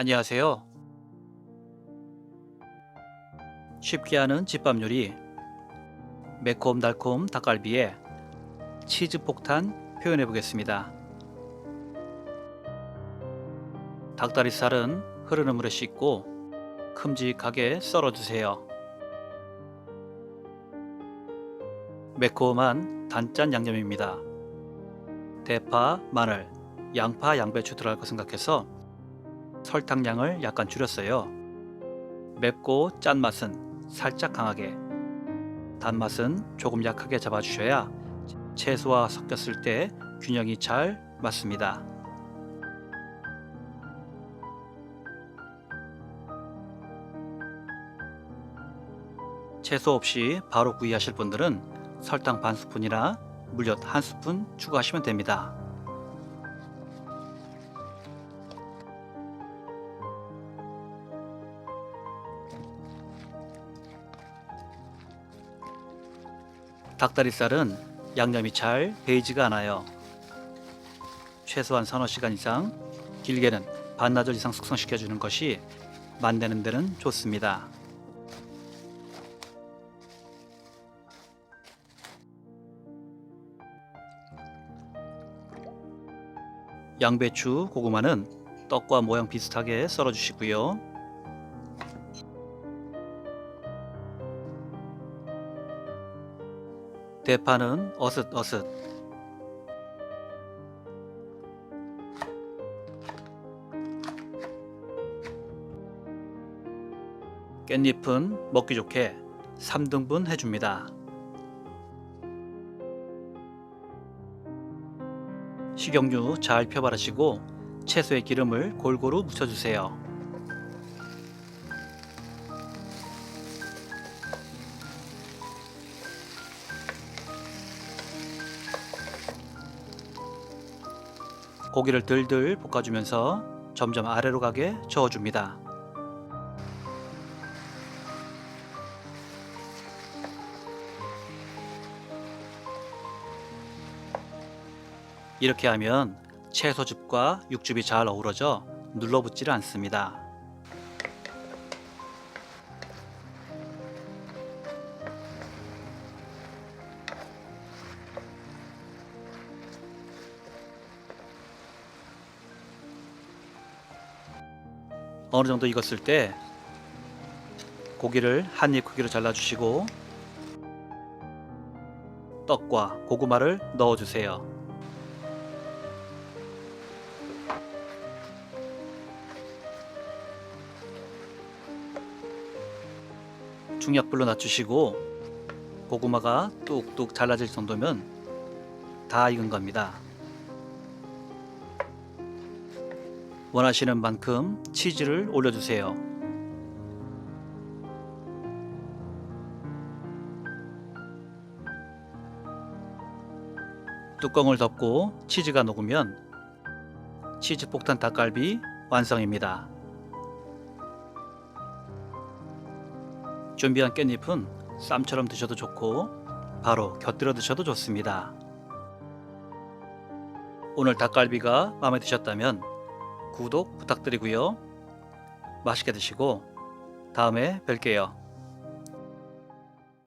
안녕하세요. 쉽게 하는 집밥 요리 매콤달콤 닭갈비에 치즈 폭탄 표현해 보겠습니다. 닭다리살은 흐르는 물에 씻고 큼직하게 썰어 주세요. 매콤한 단짠 양념입니다. 대파, 마늘, 양파, 양배추 들어갈 거 생각해서 설탕량을 약간 줄였어요. 맵고 짠맛은 살짝 강하게, 단맛은 조금 약하게 잡아주셔야 채소와 섞였을 때 균형이 잘 맞습니다. 채소 없이 바로 구이하실 분들은 설탕 반 스푼이나 물엿 한 스푼 추가하시면 됩니다. 닭다리살은 양념이 잘 배이지가 않아요. 최소한 서너 시간 이상, 길게는 반나절 이상 숙성시켜 주는 것이 만드는 데는 좋습니다. 양배추, 고구마는 떡과 모양 비슷하게 썰어 주시고요. 대파는 어슷어슷 깻잎은 먹기 좋게 3등분 해줍니다. 식용유 잘 펴바르시고 채소의 기름을 골고루 묻혀주세요. 고기를 들들 볶아주면서 점점 아래로 가게 저어줍니다. 이렇게 하면 채소즙과 육즙이 잘 어우러져 눌러붙지를 않습니다. 어느 정도 익었을 때 고기를 한 입 크기로 잘라주시고 떡과 고구마를 넣어주세요. 중약불로 낮추시고 고구마가 뚝뚝 잘라질 정도면 다 익은 겁니다. 원하시는 만큼 치즈를 올려주세요. 뚜껑을 덮고 치즈가 녹으면 치즈 폭탄 닭갈비 완성입니다. 준비한 깻잎은 쌈처럼 드셔도 좋고 바로 곁들여 드셔도 좋습니다. 오늘 닭갈비가 마음에 드셨다면 구독 부탁드리고요. 맛있게 드시고 다음에 뵐게요.